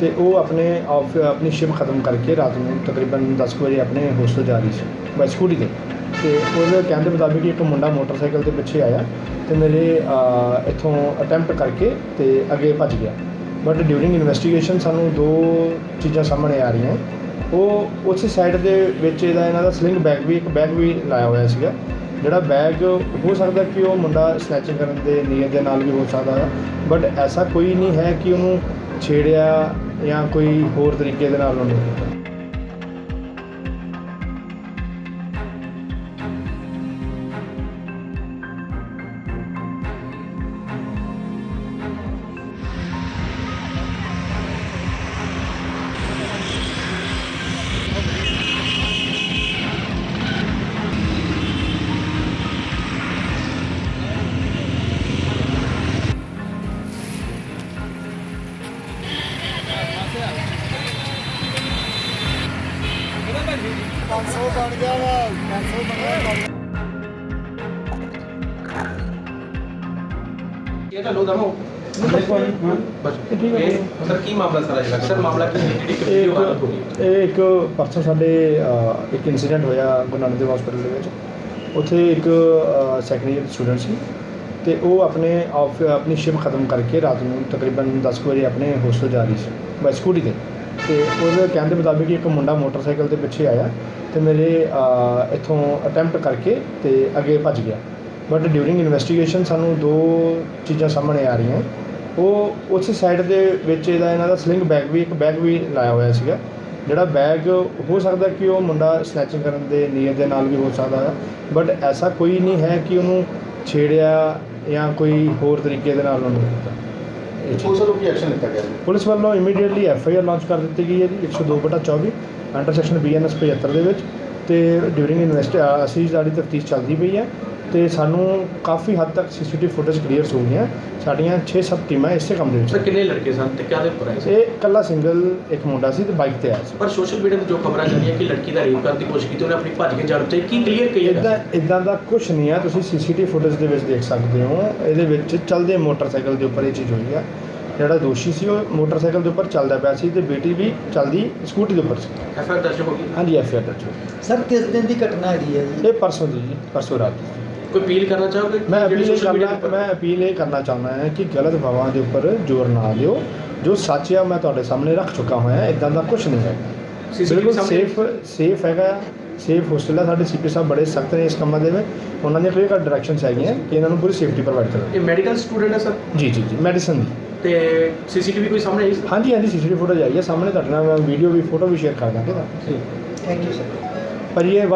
ਤੇ ਉਹ ਆਪਣੇ ਆਫ ਆਪਣੀ ਸ਼ਿਫਟ ਖਤਮ ਕਰਕੇ ਰਾਤ ਨੂੰ ਤਕਰੀਬਨ 10 ਕੁ ਵਜੇ ਆਪਣੇ ਹੋਸਟਲ ਜਾ ਰਹੀ ਸੀ, ਬਾਈ ਸਕੂਟੀ ਤੇ। ਤੇ ਉਹਦੇ ਕਹਿਣ ਦੇ ਮੁਤਾਬਿਕ ਇੱਕ ਮੁੰਡਾ ਮੋਟਰਸਾਈਕਲ ਤੇ ਪਿੱਛੇ ਆਇਆ ਤੇ ਮੇਰੇ ਇੱਥੋਂ ਅਟੈਂਪਟ ਕਰਕੇ ਤੇ ਅੱਗੇ ਭੱਜ ਗਿਆ। ਬਟ ਡਿਊਰਿੰਗ ਇਨਵੈਸਟੀਗੇਸ਼ਨ ਸਾਨੂੰ ਦੋ ਚੀਜ਼ਾਂ ਸਾਹਮਣੇ ਆ ਰਹੀਆਂ। ਉਹ ਉਸ ਸਾਈਡ ਦੇ ਵਿੱਚ ਇਹਦਾ ਇਹਨਾਂ ਦਾ ਸਲਿੰਗ ਬੈਗ ਵੀ ਇੱਕ ਬੈਗ ਵੀ ਲਾਇਆ ਹੋਇਆ ਸੀਗਾ। ਜਿਹੜਾ ਬੈਗ ਹੋ ਸਕਦਾ ਕਿ ਉਹ ਮੁੰਡਾ ਸਨੈਚਿੰਗ ਕਰਨ ਦੇ ਨੀਅਤ ਦੇ ਨਾਲ ਵੀ ਹੋ ਸਕਦਾ ਬਟ ਐਸਾ ਕੋਈ ਨਹੀਂ ਹੈ ਕਿ ਉਹਨੂੰ ਛੇੜਿਆ ਜਾਂ ਕੋਈ ਹੋਰ ਤਰੀਕੇ ਦੇ ਨਾਲ ਉਹਨੂੰ ਕੀਤਾ ਇਹ ਤਾਂ ਲੋ ਦਮੋ। ਬਸ। ਇਹ ਸਰ ਕੀ ਮਾਮਲਾ ਸਾਰਾ ਜਿਹੜਾ? ਸਰ ਮਾਮਲਾ ਕੀ ਹੈ? ਜਿਹੜੀ ਇਹ ਵੀਡੀਓ ਵਾਇਰਲ ਹੋ ਇੱਕ ਰਹੀ ਹੈ। ਇਹ ਇੱਕ ਪਰਸੋਂ ਸਾਡੇ ਅ, ਇੱਕ ਇਨਸੀਡੈਂਟ ਹੋਇਆ ਗੁਰੂ ਨਾਨਕ ਦੇਵ ਹਸਪੀਟਲ ਦੇ ਵਿੱਚ। ਉੱਥੇ ਇੱਕ ਸੈਕੰਡ ਈਅਰ ਸਟੂਡੈਂਟ ਸੀ ਤੇ ਉਹ ਆਪਣੇ ਆਫ ਆਪਣੀ ਸ਼ਿਫਟ ਖਤਮ ਕਰਕੇ ਰਾਤ ਨੂੰ ਤਕਰੀਬਨ 10 ਕੁ ਵਜੇ ਆਪਣੇ ਹੋਸਟਲ ਜਾ ਰਹੀ ਸੀ ਬਾਈ ਸਕੂਟੀ ਤੇ। ਤੇ ਉਹਦੇ ਕਹਿਣ ਦੇ ਮੁਤਾਬਿਕ ਇੱਕ ਮੁੰਡਾ ਮੋਟਰਸਾਈਕਲ ਦੇ ਪਿੱਛੇ ਆਇਆ ਤੇ ਮੇਰੇ ਇੱਥੋਂ ਅਟੈਂਪਟ ਕਰਕੇ ਤੇ ਅੱਗੇ ਭੱਜ ਗਿਆ। ਬਟ ਡਿਊਰਿੰਗ ਇਨਵੈਸਟੀਗੇਸ਼ਨ ਸਾਨੂੰ ਦੋ ਚੀਜ਼ਾਂ ਸਾਹਮਣੇ ਆ ਰਹੀਆਂ। ਉਹ ਉਸ ਸਾਈਡ ਦੇ ਵਿੱਚ ਇਹਦਾ ਇਹਨਾਂ ਦਾ ਸਲਿੰਗ ਬੈਗ ਵੀ, ਇੱਕ ਬੈਗ ਵੀ ਲਾਇਆ ਹੋਇਆ ਸੀਗਾ। ਜਿਹੜਾ ਬੈਗ ਹੋ ਸਕਦਾ ਕਿ ਉਹ ਮੁੰਡਾ ਸਨੈਚਿੰਗ ਕਰਨ ਦੇ ਨੀਅਤ ਦੇ ਨਾਲ ਵੀ ਹੋ ਸਕਦਾ ਹੈ। ਬਟ ਐਸਾ ਕੋਈ ਨਹੀਂ ਹੈ ਕਿ ਉਹਨੂੰ ਛੇੜਿਆ ਜਾਂ ਕੋਈ ਹੋਰ ਤਰੀਕੇ ਦੇ ਨਾਲ ਉਹਨੂੰ ਕੀਤਾ। ਪੁਲਿਸ ਵੱਲੋਂ ਕੀ ਐਕਸ਼ਨ ਲਿੱਤਾ ਗਿਆ ਜੀ? ਪੁਲਿਸ ਵੱਲੋਂ immediately F I R launch ਕਰ ਦਿੱਤੀ ਗਈ ਹੈ ਜੀ 102/24 ਅੰਡਰ ਸੈਕਸ਼ਨ ਬੀਐਨਐਸ 75 ਦੇ ਵਿੱਚ ਤੇ ਡਿਊਰਿੰਗ ਇਨਵੈਸਟ ਅਸੀਂ ਸਾਡੀ ਤਫਤੀਸ਼ ਚੱਲਦੀ ਪਈ ਹੈ ਤੇ ਸਾਨੂੰ ਕਾਫੀ ਹੱਦ ਤੱਕ ਸੀਸੀਟੀਵੀ ਫੁਟੇਜ ਕਲੀਅਰ ਹੋ ਗਈਆਂ। ਸਾਡੀਆਂ 6-7 ਟੀਮਾਂ ਇਸੇ ਕੰਮ ਦੇ ਸਰ ਵਿੱਚ ਕਿੰਨੇ ਲੜਕੇ ਸਨ ਤੇ ਕਿਹਦੇ ਉੱਪਰ ਆਏ ਸੀ? ਇਹ ਇਕੱਲਾ ਸਿੰਗਲ ਇੱਕ ਮੁੰਡਾ ਸੀ ਤੇ ਬਾਈਕ ਤੇ ਆਇਆ ਸੀ। ਪਰ ਸੋਸ਼ਲ ਮੀਡੀਆ ਤੇ ਜੋ ਖਬਰਾਂ ਚੱਲੀਆਂ ਕਿ ਲੜਕੀ ਦਾ ਰੇਪ ਕਰਨ ਦੀ ਕੋਸ਼ਿਸ਼ ਕੀਤੀ ਉਹਨੇ ਆਪਣੀ ਭੱਜ ਕੇ ਜੜ ਤੇ ਕੀ ਕਲੀਅਰ ਕਹੀ ਇਦਾਂ ਇਦਾਂ ਦਾ ਕੁਝ ਨਹੀਂ ਆ ਤੁਸੀਂ ਸੀਸੀਟੀਵੀ ਫੁਟੇਜ ਦੇ ਵਿੱਚ ਦੇਖ ਸਕਦੇ ਹੋ। ਇਹਦੇ ਵਿੱਚ ਚੱਲਦੇ ਮੋਟਰਸਾਈਕਲ ਦੇ ਉੱਪਰ ਇਹ ਚੀਜ਼ ਹੋਈ ਆ। ਜਿਹੜਾ ਦੋਸ਼ੀ ਸੀ ਉਹ ਮੋਟਰਸਾਈਕਲ ਦੇ ਉੱਪਰ ਚੱਲਦਾ ਪਿਆ ਸੀ ਤੇ ਬੇਟੀ ਵੀ ਚੱਲਦੀ ਸਕੂਟੀ ਦੇ ਉੱਪਰ ਸੀ। ਐਫ ਆਰ ਦਰਜ ਹੋ ਗਈ? ਹਾਂਜੀ ਐਫ ਆਰ ਦਰਜ ਹੋਈ। ਸਰ ਕਿਸ ਦਿਨ ਦੀ ਘਟਨਾ ਹੈਗੀ ਹੈ ਜੀ? ਇਹ ਪਰਸੋਂ ਦੀ ਜੀ ਪਰਸੋਂ ਰਾਤ ਦੀ। ਕੋਈ ਅਪੀਲ ਕਰਨਾ ਚਾਹੋਗੇ? ਮੈਂ ਅਪੀਲ ਕਰਨਾ ਮੈਂ ਅਪੀਲ ਇਹ ਕਰਨਾ ਚਾਹੁੰਦਾ ਹਾਂ ਕਿ ਗਲਤ ਹਵਾਵਾਂ ਦੇ ਉੱਪਰ ਜ਼ੋਰ ਨਾ ਦਿਓ। ਜੋ ਸੱਚ ਆ ਮੈਂ ਤੁਹਾਡੇ ਸਾਹਮਣੇ ਰੱਖ ਚੁੱਕਾ ਹੋਇਆ ਇਦਾਂ ਦਾ ਕੁਝ ਨਹੀਂ ਹੈਗਾ ਬਿਲਕੁਲ ਸੇਫ ਸੇਫ ਹੈਗਾ। ਸੇਫ ਹੋਸਟਲ ਹੈ ਸਾਡੇ ਸੀਪੀ ਸਾਹਿਬ ਬੜੇ ਸਖਤ ਨੇ ਇਸ ਕੰਮਾਂ ਦੇ ਵਿੱਚ। ਉਹਨਾਂ ਦੀਆਂ ਕਲੀਅਰ ਡਾਇਰੈਕਸ਼ਨਸ ਹੈਗੀਆਂ ਕਿ ਇਹਨਾਂ ਨੂੰ ਪੂਰੀ ਸੇਫਟੀ ਪ੍ਰੋਵਾਈਡ ਕਰੋ। ਇਹ ਮੈਡੀਕਲ ਸਟੂਡੈਂਟ ਹੈ ਸਰ? ਜੀ ਜੀ ਜੀ ਮੈਡੀਸਨ ਦੀ ਤੇ ਸੀਸੀਟੀਵੀ ਕੋਈ ਸਾਹਮਣੇ ਆਈ? ਹਾਂਜੀ ਹਾਂਜੀ ਸੀਸੀਟੀਵੀ ਫੋਟੋ ਆਈ ਹੈ ਸਾਹਮਣੇ ਤੁਹਾਡੇ ਨਾਲ ਵੀਡੀਓ ਵੀ ਫੋਟੋ ਵੀ ਸ਼ੇਅਰ ਕਰ ਦਾਂਗੇ। ਤਾਂ ਥੈਂਕ ਯੂ ਸਰ ਪਰ ਇਹ